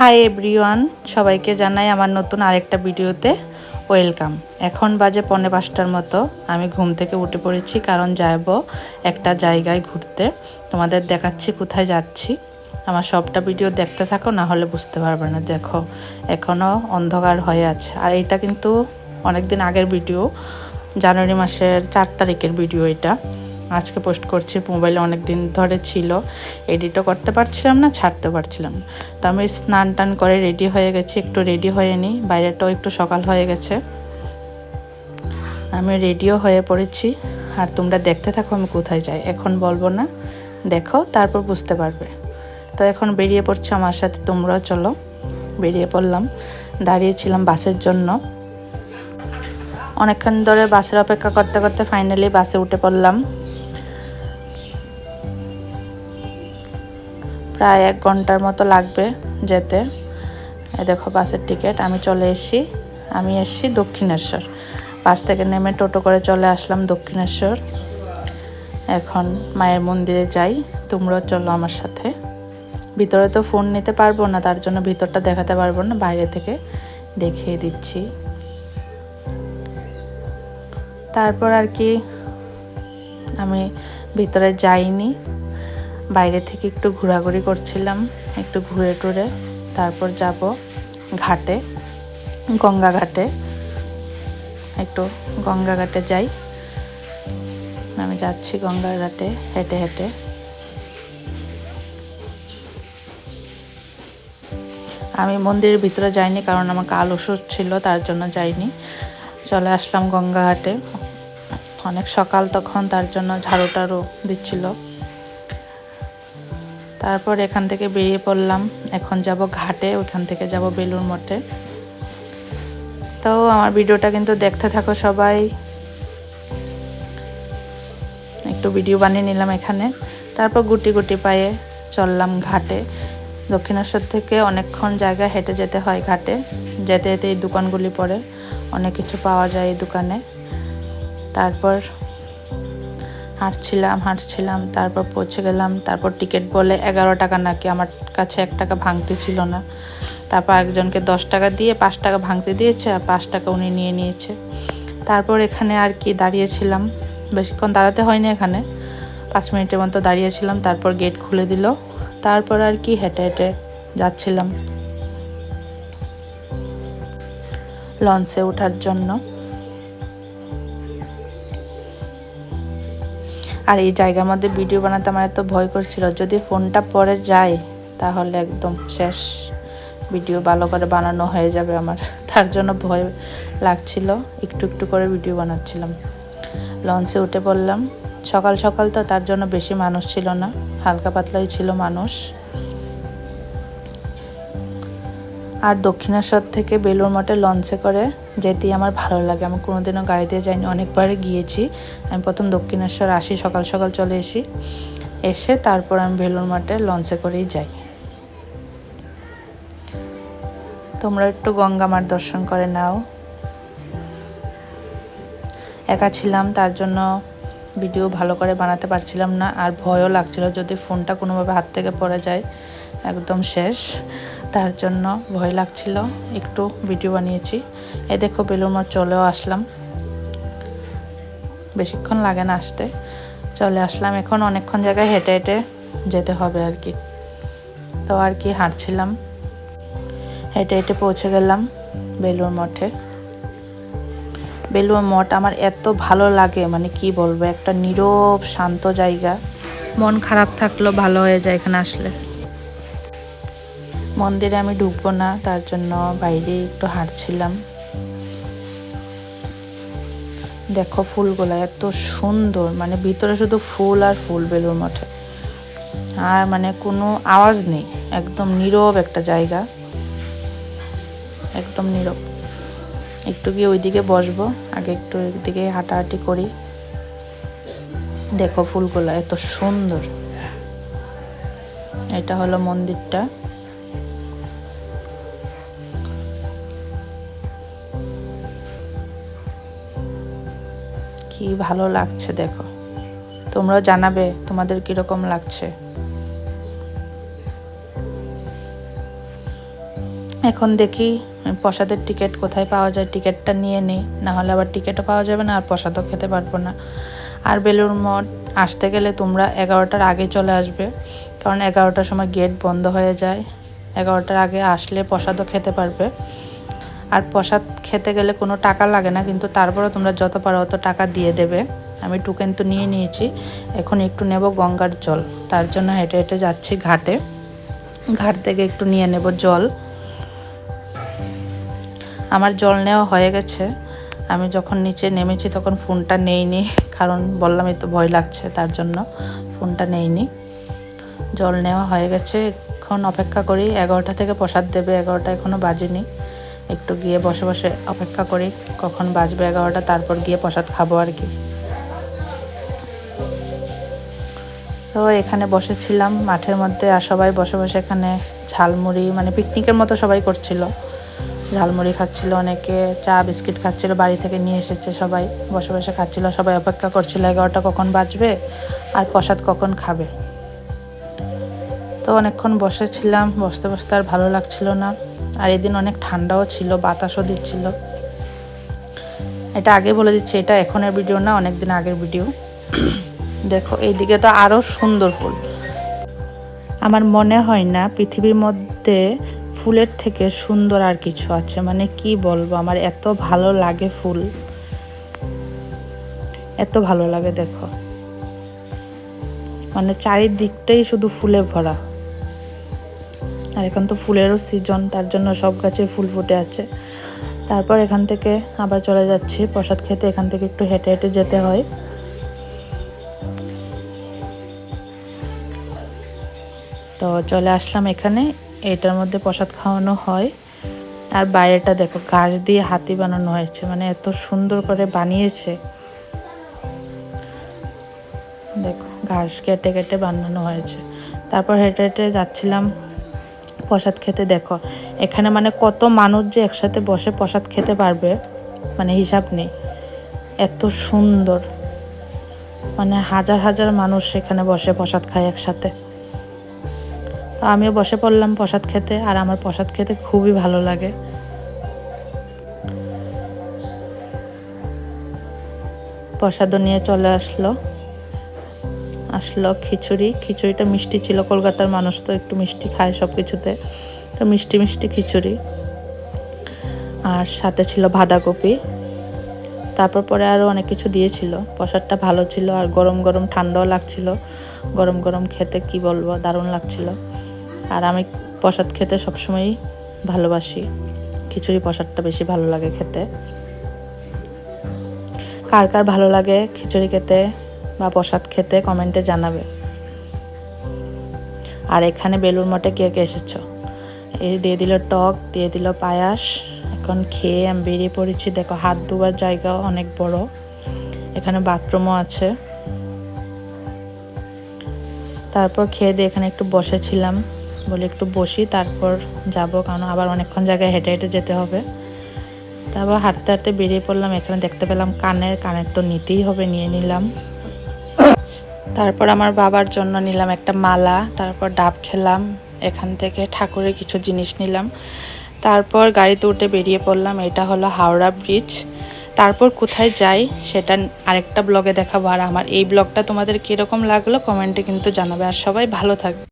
Hi everyone সবাইকে জানাই আমার নতুন আরেকটা ভিডিওতে ওয়েলকাম। এখন বাজে পৌনে পাঁচটার মতো। আমি ঘুম থেকে উঠে পড়েছি কারণ যাব একটা জায়গায় ঘুরতে। তোমাদের দেখাচ্ছি কোথায় যাচ্ছি। আমার সবটা ভিডিও দেখতে থাকো, না হলে বুঝতে পারবে না। দেখো এখনও অন্ধকার হয়ে আছে। আর এটা কিন্তু অনেক দিন আগের ভিডিও, জানুয়ারি মাসের চার তারিখের ভিডিও এটা। আজকে পোস্ট করছি, মোবাইলে অনেক দিন ধরে ছিল এডিটও করতে পারছিলাম না ছাড়তে পারছিলাম না। তো আমি স্নান টান করে রেডি হয়ে গেছি, একটু রেডি হয়ে নিই বাইরেটাও একটু সকাল হয়ে গেছে। আমি রেডিও হয়ে পড়েছি, আর তোমরা দেখতে থাকো আমি কোথায় যাই, এখন বলব না, দেখো, তারপর বুঝতে পারবে। তো এখন বেরিয়ে পড়ছে আমার সাথে, তোমরাও চলো, বেরিয়ে পড়লাম, দাঁড়িয়েছিলাম বাসের জন্য। অনেকক্ষণ ধরে বাসের অপেক্ষা করতে করতে ফাইনালি বাসে উঠে পড়লাম। প্রায় এক ঘণ্টার মতো লাগবে যেতে। দেখো বাসের টিকিট, আমি চলে এসেছি। আমি এসেছি দক্ষিণেশ্বর। বাস থেকে নেমে টোটো করে চলে আসলাম দক্ষিণেশ্বর। এখন মায়ের মন্দিরে যাই। তোমরাও চলো আমার সাথে। ভিতরে তো ফোন নিতে পারব না, তার জন্য ভিতরটা দেখাতে পারব না, বাইরে থেকে দেখিয়ে দিচ্ছি। তারপর আর কি, আমি ভিতরে যাইনি। বাইরে থেকে একটু ঘোরাঘুরি করছিলাম, একটু ঘুরে টুরে। তারপর যাব ঘাটে, গঙ্গা ঘাটে। একটু গঙ্গা ঘাটে যাই। আমি যাচ্ছি গঙ্গা ঘাটে, হেঁটে হেঁটে। আমি মন্দিরের ভিতরে যাইনি কারণ আমার কাল ওষুধ ছিল, তার জন্য যাইনি। চলে আসলাম গঙ্গাঘাটে অনেক সকাল তখন, তার জন্য ঝাড়ু টাড়ু দিচ্ছিল। তারপর এখান থেকে বেরিয়ে পড়লাম। এখন যাব ঘাটে ওইখান থেকে যাব বেলুর মঠে। তো আমার ভিডিওটা কিন্তু দেখতে থাকো সবাই। একটু ভিডিও বানিয়ে নিলাম এখানে। তারপর গুটি গুটি পায়ে চললাম ঘাটে। দক্ষিণেশ্বর থেকে অনেকক্ষণ জায়গা হেঁটে যেতে হয় ঘাটে। যেতে যেতে এই দোকানগুলি পড়ে। অনেক কিছু পাওয়া যায় এই দোকানে। তারপর হাঁটছিলাম হাঁটছিলাম, তারপর পৌঁছে গেলাম। তারপর টিকিট বলে এগারো টাকা নাকি, আমার কাছে এক টাকা ভাঙতে ছিল না। তারপর একজনকে দশ টাকা দিয়ে, পাঁচ টাকা ভাঙতে দিয়েছে, আর পাঁচ টাকা উনি নিয়ে নিয়েছে। তারপর এখানে আর কি দাঁড়িয়েছিলাম। বেশিক্ষণ দাঁড়াতে হয়নি এখানে। পাঁচ মিনিটের মতো দাঁড়িয়েছিলাম, তারপর গেট খুলে দিল। তারপর আর কি হেঁটে হেঁটে যাচ্ছিলাম। লঞ্চে ওঠার জন্য। আর এই জায়গার মধ্যে ভিডিও বানাতে আমার এত ভয় করছিল। যদি ফোনটা পরে যায়, তাহলে একদম শেষ। ভিডিও ভালো করে বানানো হয়ে যাবে আমার। তার জন্য ভয় লাগছিল। একটু একটু করে ভিডিও বানাচ্ছিলাম। লঞ্চে উঠে পড়লাম। সকাল সকাল তো তার জন্য বেশি মানুষ ছিল না। হালকা পাতলাই ছিল মানুষ। আর দক্ষিণেশ্বর থেকে বেলুর মঠে লঞ্চে করে যেতেই আমার ভালো লাগে। আমি কোনোদিনও গাড়ি দিয়ে যাইনি অনেকবার গিয়েছি। আমি প্রথম দক্ষিণেশ্বর আসি, সকাল সকাল চলে এসি। এসে তারপর আমি বেলুর মঠে লঞ্চে করেই যাই। তোমরা একটু গঙ্গা মার দর্শন করে নাও। একা ছিলাম, তার জন্য ভিডিও ভালো করে বানাতে পারছিলাম না, আর ভয়ও লাগছিল যদি ফোনটা কোনোভাবে হাত থেকে পড়ে যায়, একদম শেষ। তার জন্য ভয় লাগছিল, একটু ভিডিও বানিয়েছি। এ দেখো বেলুর মঠ চলেও আসলাম। বেশিক্ষণ লাগে না আসতে, চলে আসলাম। এখন অনেকক্ষণ জায়গায় হেঁটে হেঁটে যেতে হবে আর কি। তো আর কি হাঁটছিলাম। হেঁটে হেঁটে পৌঁছে গেলাম বেলুর মঠে। বেলুর মঠ আমার এত ভালো লাগে মানে কি বলব একটা নীরব শান্ত জায়গা। মন খারাপ থাকলেও ভালো হয়ে যায় এখানে আসলে। মন্দিরে আমি ঢুকবো না তার জন্য বাইরে একটু হাঁটছিলাম। দেখো ফুলগুলো এত সুন্দর মানে ভিতরে শুধু ফুল আর ফুল বেলুর মঠে। আর মানে কোনো আওয়াজ নেই একদম নীরব একটা জায়গা। একদম নীরব। একটু গিয়ে ওইদিকে বসবো, আগে একটু এদিকে হাঁটাহাঁটি করি। দেখো ফুলগুলো এত সুন্দর। এটা হলো মন্দিরটা। কি ভালো লাগছে দেখো। তোমরাও জানাবে তোমাদের কীরকম লাগছে। এখন দেখি প্রসাদের টিকিট কোথায় পাওয়া যায় টিকিটটা নিয়ে নিই। না হলে আবার টিকিটও পাওয়া যাবে না, আর প্রসাদও খেতে পারব না। আর বেলুর মঠ, আসতে গেলে তোমরা এগারোটার আগে চলে আসবে, কারণ এগারোটার সময় গেট বন্ধ হয়ে যায়। এগারোটার আগে আসলে প্রসাদও খেতে পারবে। আর প্রসাদ খেতে গেলে কোনো টাকা লাগে না, কিন্তু তারপরেও তোমরা যত পারো অত টাকা দিয়ে দেবে। আমি টুকেন তো নিয়ে নিয়েছি, এখন একটু নেব গঙ্গার জল। তার জন্য হেঁটে হেঁটে যাচ্ছি ঘাটে। ঘাট থেকে একটু নিয়ে নেব জল। আমার জল নেওয়া হয়ে গেছে। আমি যখন নিচে নেমেছি তখন ফোনটা নেইনি, কারণ বললামই তো ভয় লাগছে, তার জন্য ফোনটা নেইনি। জল নেওয়া হয়ে গেছে, এখন অপেক্ষা করি, এগারোটা থেকে প্রসাদ দেবে, এগারোটা এখনও বাজেনি। একটু গিয়ে বসে বসে অপেক্ষা করি, কখন বাজবে এগারোটা, তারপর গিয়ে প্রসাদ খাব আর কি। তো এখানে বসেছিলাম, মাঠের মধ্যে, আর সবাই বসে বসে এখানে ঝালমুড়ি মানে পিকনিকের মতো সবাই করছিল। ঝালমুড়ি খাচ্ছিল, অনেকে চা, বিস্কিট খাচ্ছিল, বাড়ি থেকে নিয়ে এসেছে সবাই বসে বসে খাচ্ছিল, সবাই অপেক্ষা করছিল, এগারোটা কখন বাজবে আর প্রসাদ কখন খাবে। তো অনেকক্ষণ বসেছিলাম, বসতে বসতে আর ভালো লাগছিল না, আর এদিন অনেক ঠান্ডাও ছিল, বাতাসও দিচ্ছিল। এটা আগে বলে দিচ্ছি, এটা এখনের ভিডিও না অনেক দিন আগের ভিডিও। দেখো, এইদিকে তো আরও সুন্দর ফুল। আমার মনে হয় না পৃথিবীর মধ্যে ফুলের থেকে সুন্দর আর কিছু আছে? মানে কি বলব? আমার এত ভালো লাগে ফুল। এত ভালো লাগে, দেখো। মানে চারিদিকটাই শুধু ফুলে ভরা। আর এখন তো ফুলেরও সিজন তার জন্য সব গাছে ফুল ফুটে আছে। তারপর এখান থেকে আবার চলে যাচ্ছি। প্রসাদ খেতে এখান থেকে একটু হেঁটে হেঁটে যেতে হয়। তো চলে আসলাম এখানে। এটার মধ্যে প্রসাদ খাওয়ানো হয়। আর বাইরেটা দেখো, ঘাস দিয়ে হাতি বানানো হয়েছে মানে এত সুন্দর করে বানিয়েছে। দেখো, ঘাস কেটে কেটে বানানো হয়েছে। তারপর হেঁটে হেঁটে যাচ্ছিলাম প্রসাদ খেতে, দেখো। এখানে মানে কত মানুষ যে একসাথে বসে প্রসাদ খেতে পারবে মানে হিসাব নেই। এত সুন্দর। মানে হাজার হাজার মানুষ এখানে বসে প্রসাদ খায় একসাথে। তো আমিও বসে পড়লাম প্রসাদ খেতে, আর আমার প্রসাদ খেতে খুবই ভালো লাগে। প্রসাদও নিয়ে চলে আসলো। আসলো খিচুড়ি। খিচুড়িটা মিষ্টি ছিল, কলকাতার মানুষ তো একটু মিষ্টি খায় সব কিছুতে তো মিষ্টি মিষ্টি খিচুড়ি। আর সাথে ছিল বাঁধাকপি। তারপর পরে আরও অনেক কিছু দিয়েছিল। প্রসাদটা ভালো ছিল, আর গরম গরম ঠান্ডাও লাগছিল। গরম গরম খেতে কি বলব, দারুণ লাগছিল। আর আমি প্রসাদ খেতে সবসময়ই ভালোবাসি। খিচুড়ি প্রসাদটা বেশি ভালো লাগে খেতে। কার কার ভালো লাগে খিচুড়ি খেতে বা প্রসাদ খেতে কমেন্টে জানাবে। আর এখানে বেলুর মঠে কে কে এসেছ? এই দিয়ে দিল টক, দিয়ে দিল পায়াস। এখন খেয়ে আমি বেরিয়ে পড়েছি। দেখো, হাত ধোয়ার জায়গাও অনেক বড়। এখানে বাথরুমও আছে। তারপর খেয়ে দিয়ে এখানে একটু বসেছিলাম। বলে একটু বসি, তারপর যাব কারণ আবার অনেকক্ষণ জায়গায় হেঁটে হেঁটে যেতে হবে। তারপর হাঁটতে হাঁটতে বেরিয়ে পড়লাম, এখানে দেখতে পেলাম কানের কানের তো নিতেই হবে, নিয়ে নিলাম। তারপর আমার বাবার জন্য নিলাম একটা মালা, তারপর ডাব খেলাম, এখান থেকে ঠাকুরের কিছু জিনিস নিলাম। তারপর গাড়িতে উঠে বেরিয়ে পড়লাম, এটা হলো হাওড়া ব্রিজ। তারপর কোথায় যাই সেটা আরেকটা ব্লগে দেখাবো, আর আমার এই ব্লগটা তোমাদের কীরকম লাগল কমেন্টে কিন্তু জানাবে। আর সবাই ভালো থাকবে।